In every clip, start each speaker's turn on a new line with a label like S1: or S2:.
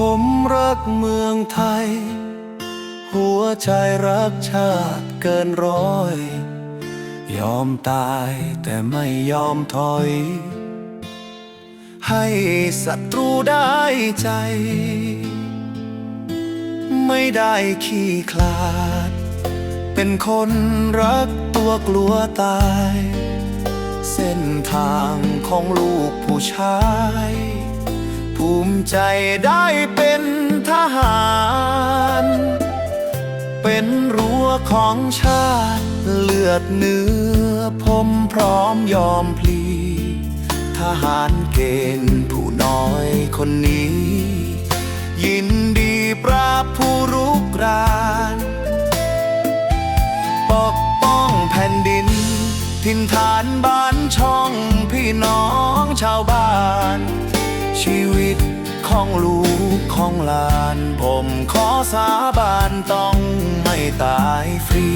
S1: ผมรักเมืองไทย หัวใจรักชาติเกินร้อย ยอมตายแต่ไม่ยอมถอย ให้ศัตรูได้ใจ ไม่ได้ขี้คลาด เป็นคนรักตัวกลัวตาย เส้นทางของลูกผู้ชาย ภูมิใจได้เป็นทหาร เป็นรั้วของชาติเลือดเนื้อผมพร้อมยอมพลี ทหารเกณฑ์ผู้น้อยคนนี้ ยินดีปราบผู้รุกรานปกป้องแผ่นดินถิ่นฐานบ้านช่อง ของลูกของหลาน ผมขอสาบานต้องไม่ตายฟรี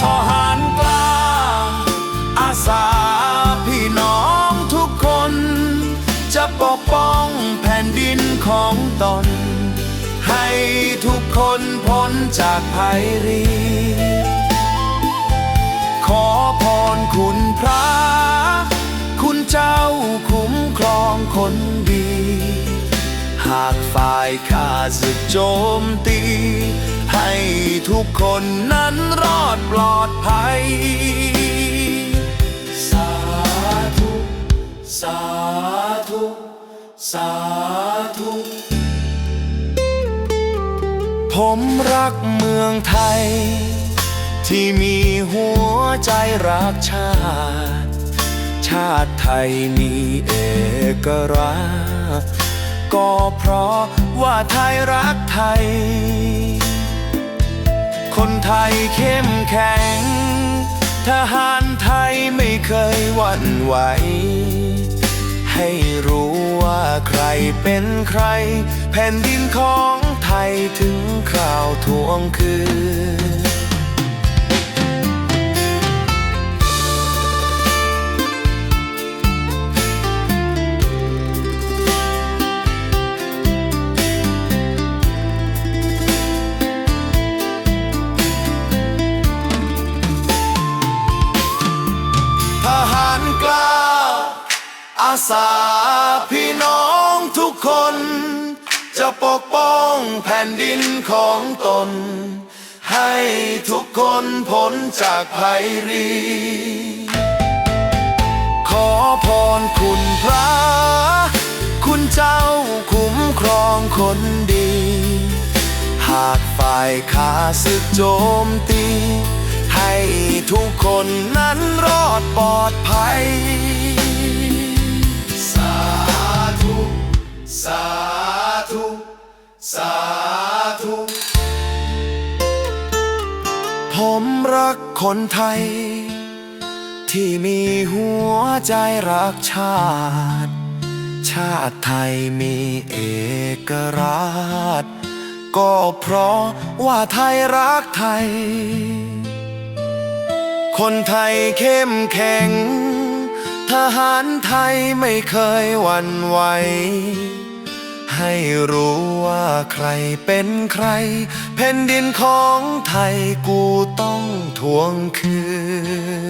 S1: ทหารกล้าอาสาพี่น้องทุกคน จะปกป้องแผ่นดินของตน ให้ทุกคนพ้นจากภัยรีขอพรคุณพระ ฝ่ายข้าศึกโจมตี ให้ทุกคนนั้นรอดปลอดภัย สาธุ สาธุ สาธุ ผมรักเมืองไทย ที่มีหัวใจรักชาติ ชาติไทยมีเอกราช ก็เพราะว่าไทยรักไทย คนไทยเข้มแข็ง ทหารไทยไม่เคยหวั่นไหว ให้รู้ว่าใครเป็นใคร แผ่นดินของไทยถึงคราวทวงคืน สาพี่น้องทุกคน จะปกป้องแผ่นดินของตน ให้ทุกคนพ้นจากภัยรี ขอพรคุณพระ คุณเจ้าคุ้มครองคนดี หากฝ่ายข้าศึกโจมตี ให้ทุกคนนั้นรอดปลอดภัย ผมรักคนไทย ที่มีหัวใจรักชาติ ชาติไทยมีเอกราช ก็เพราะว่าไทยรักไทย คนไทยเข้มแข็ง ทหารไทยไม่เคยหวั่นไหว ให้รู้ว่าใครเป็นใคร แผ่นดินของไทยกูต้องทวงคืน